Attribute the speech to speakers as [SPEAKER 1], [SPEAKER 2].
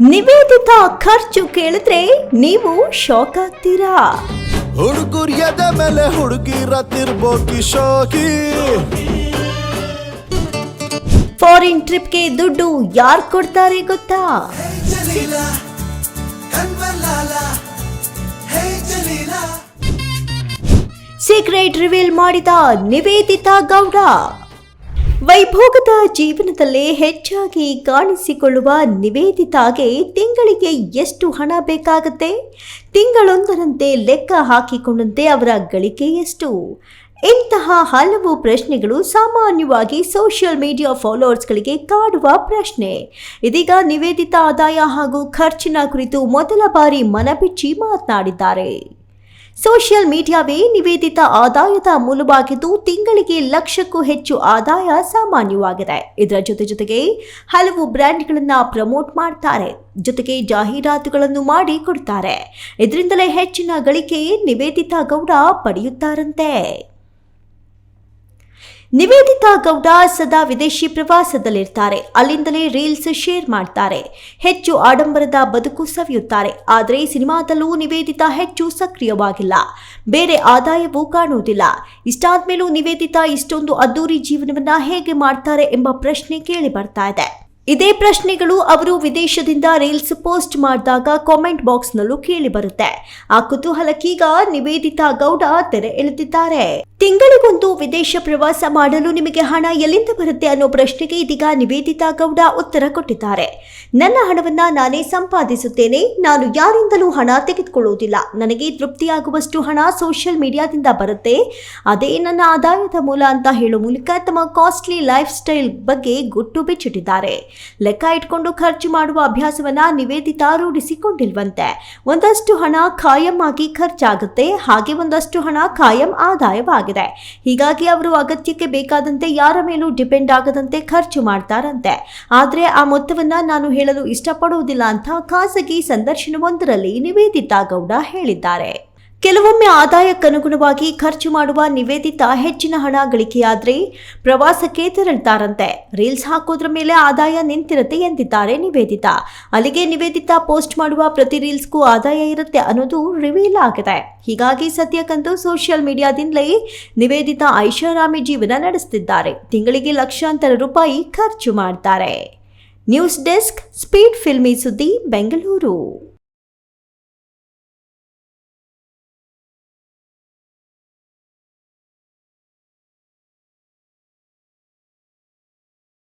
[SPEAKER 1] ನಿವೇದಿತ ಖರ್ಚು ಕೇಳಿದ್ರೆ ನೀವು ಶಾಕ್ ಆಗ್ತೀರಾ?
[SPEAKER 2] ಹುಡುಗರು ಎದೆ ಮೇಲೆ ಹುಡುಗಿರ ತಿರ್ಬೋಕಿ ಶೋಕಿ
[SPEAKER 1] ಫಾರಿನ್ ಟ್ರಿಪ್ಗೆ ದುಡ್ಡು ಯಾರ್ ಕೊಡ್ತಾರೆ ಗೊತ್ತಾ? ಸೀಕ್ರೆಟ್ ರಿವೀಲ್ ಮಾಡಿದ ನಿವೇದಿತಾ ಗೌಡ. ವೈಭೋಗದ ಜೀವನದಲ್ಲೇ ಹೆಚ್ಚಾಗಿ ಕಾಣಿಸಿಕೊಳ್ಳುವ ನಿವೇದಿತಾಗೆ ತಿಂಗಳಿಗೆ ಎಷ್ಟು ಹಣ ಬೇಕಾಗುತ್ತೆ? ತಿಂಗಳೊಂದರಂತೆ ಲೆಕ್ಕ ಹಾಕಿಕೊಂಡಂತೆ ಅವರ ಗಳಿಕೆ ಎಷ್ಟು? ಇಂತಹ ಹಲವು ಪ್ರಶ್ನೆಗಳು ಸಾಮಾನ್ಯವಾಗಿ ಸೋಷಿಯಲ್ ಮೀಡಿಯಾ ಫಾಲೋವರ್ಸ್ಗಳಿಗೆ ಕಾಡುವ ಪ್ರಶ್ನೆ. ಇದೀಗ ನಿವೇದಿತ ಆದಾಯ ಹಾಗೂ ಖರ್ಚಿನ ಕುರಿತು ಮೊದಲ ಬಾರಿ ಮನಬಿಚ್ಚಿ ಮಾತನಾಡಿದ್ದಾರೆ. ಸೋಷಿಯಲ್ ಮೀಡಿಯಾವೇ ನಿವೇದಿತ ಆದಾಯದ ಮೂಲವಾಗಿದ್ದು ತಿಂಗಳಿಗೆ ಲಕ್ಷಕ್ಕೂ ಹೆಚ್ಚು ಆದಾಯ ಸಾಮಾನ್ಯವಾಗಿದೆ. ಇದರ ಜೊತೆ ಜೊತೆಗೆ ಹಲವು ಬ್ರ್ಯಾಂಡ್ಗಳನ್ನ ಪ್ರಮೋಟ್ ಮಾಡ್ತಾರೆ. ಜೊತೆಗೆ ಜಾಹೀರಾತುಗಳನ್ನು ಮಾಡಿ ಕೊಡ್ತಾರೆ. ಇದರಿಂದಲೇ ಹೆಚ್ಚಿನ ಗಳಿಕೆ ನಿವೇದಿತಾ ಗೌಡ ಪಡೆಯುತ್ತಾರಂತೆ. ನಿವೇದಿತಾ ಗೌಡ ಸದಾ ವಿದೇಶಿ ಪ್ರವಾಸದಲ್ಲಿರ್ತಾರೆ. ಅಲ್ಲಿಂದಲೇ ರೀಲ್ಸ್ ಶೇರ್ ಮಾಡ್ತಾರೆ. ಹೆಚ್ಚು ಆಡಂಬರದ ಬದುಕು ಸವಿಯುತ್ತಾರೆ. ಆದರೆ ಸಿನಿಮಾದಲ್ಲೂ ನಿವೇದಿತಾ ಹೆಚ್ಚು ಸಕ್ರಿಯವಾಗಿಲ್ಲ. ಬೇರೆ ಆದಾಯವೂ ಕಾಣುವುದಿಲ್ಲ. ಇಷ್ಟಾದ್ಮೇಲೂ ನಿವೇದಿತಾ ಇಷ್ಟೊಂದು ಅದ್ದೂರಿ ಜೀವನವನ್ನ ಹೇಗೆ ಮಾಡ್ತಾರೆ ಎಂಬ ಪ್ರಶ್ನೆ ಕೇಳಿ ಬರ್ತಾ ಇದೆ. ಇದೇ ಪ್ರಶ್ನೆಗಳು ಅವರು ವಿದೇಶದಿಂದ ರೀಲ್ಸ್ ಪೋಸ್ಟ್ ಮಾಡಿದಾಗ ಕಾಮೆಂಟ್ ಬಾಕ್ಸ್ನಲ್ಲೂ ಕೇಳಿ ಬರುತ್ತೆ. ಆ ಕುತೂಹಲಕ್ಕೀಗ ನಿವೇದಿತಾ ಗೌಡ ತೆರೆ ಎಳೆದಿದ್ದಾರೆ. ತಿಂಗಳಿಗೊಂದು ವಿದೇಶ ಪ್ರವಾಸ ಮಾಡಲು ನಿಮಗೆ ಹಣ ಎಲ್ಲಿಂದ ಬರುತ್ತೆ ಅನ್ನೋ ಪ್ರಶ್ನೆಗೆ ಇದೀಗ ನಿವೇದಿತಾ ಗೌಡ ಉತ್ತರ ಕೊಟ್ಟಿದ್ದಾರೆ. ನನ್ನ ಹಣವನ್ನ ನಾನೇ ಸಂಪಾದಿಸುತ್ತೇನೆ, ನಾನು ಯಾರಿಂದಲೂ ಹಣ ತೆಗೆದುಕೊಳ್ಳುವುದಿಲ್ಲ. ನನಗೆ ತೃಪ್ತಿಯಾಗುವಷ್ಟು ಹಣ ಸೋಷಿಯಲ್ ಮೀಡಿಯಾದಿಂದ ಬರುತ್ತೆ. ಅದೇ ನನ್ನ ಆದಾಯದ ಮೂಲ ಅಂತ ಹೇಳೋ ಮೂಲಕ ತಮ್ಮ ಕಾಸ್ಟ್ಲಿ ಲೈಫ್ ಸ್ಟೈಲ್ ಬಗ್ಗೆ ಗುಟ್ಟು ಬಿಚ್ಚಿಟ್ಟಿದ್ದಾರೆ. ಲೆಕ್ಕ ಇಟ್ಕೊಂಡು ಖರ್ಚು ಮಾಡುವ ಅಭ್ಯಾಸವನ್ನ ನಿವೇದಿತಾ ರೂಢಿಸಿಕೊಂಡಿಲ್ವಂತೆ. ಒಂದಷ್ಟು ಹಣ ಖಾಯಂ ಆಗಿ ಖರ್ಚಾಗುತ್ತೆ, ಹಾಗೆ ಒಂದಷ್ಟು ಹಣ ಖಾಯಂ ಆದಾಯವಾಗಿದೆ. ಹೀಗಾಗಿ ಅವರು ಅಗತ್ಯಕ್ಕೆ ಬೇಕಾದಂತೆ ಯಾರ ಮೇಲೂ ಡಿಪೆಂಡ್ ಆಗದಂತೆ ಖರ್ಚು ಮಾಡ್ತಾರಂತೆ. ಆದ್ರೆ ಆ ಮೊತ್ತವನ್ನ ನಾನು ಹೇಳಲು ಇಷ್ಟಪಡುವುದಿಲ್ಲ ಅಂತ ಖಾಸಗಿ ಸಂದರ್ಶನವೊಂದರಲ್ಲಿ ನಿವೇದಿತಾ ಗೌಡ ಹೇಳಿದ್ದಾರೆ. ಕೆಲವೊಮ್ಮೆ ಆದಾಯಕ್ಕನುಗುಣವಾಗಿ ಖರ್ಚು ಮಾಡುವ ನಿವೇದಿತ ಹೆಚ್ಚಿನ ಹಣ ಗಳಿಕೆಯಾದ್ರೆ ಪ್ರವಾಸಕ್ಕೆ ತೆರಳ್ತಾರಂತೆ. ರೀಲ್ಸ್ ಹಾಕೋದ್ರ ಮೇಲೆ ಆದಾಯ ನಿಂತಿರುತ್ತೆ ಎಂದಿದ್ದಾರೆ ನಿವೇದಿತ. ಅಲ್ಲಿಗೆ ನಿವೇದಿತ ಪೋಸ್ಟ್ ಮಾಡುವ ಪ್ರತಿ ರೀಲ್ಸ್ಗೂ ಆದಾಯ ಇರುತ್ತೆ ಅನ್ನೋದು ರಿವೀಲ್ ಆಗಿದೆ. ಹೀಗಾಗಿ ಸದ್ಯಕ್ಕಂತೂ ಸೋಷಿಯಲ್ ಮೀಡಿಯಾದಿಂದಲೇ ನಿವೇದಿತ ಐಷಾರಾಮಿ ಜೀವನ ನಡೆಸುತ್ತಿದ್ದಾರೆ ತಿಂಗಳಿಗೆ ಲಕ್ಷಾಂತರ ರೂಪಾಯಿ ಖರ್ಚು ಮಾಡ್ತಾರೆ. ನ್ಯೂಸ್ ಡೆಸ್ಕ್, ಸ್ಪೀಡ್ ಫಿಲ್ಮಿ ಸುದ್ದಿ, ಬೆಂಗಳೂರು.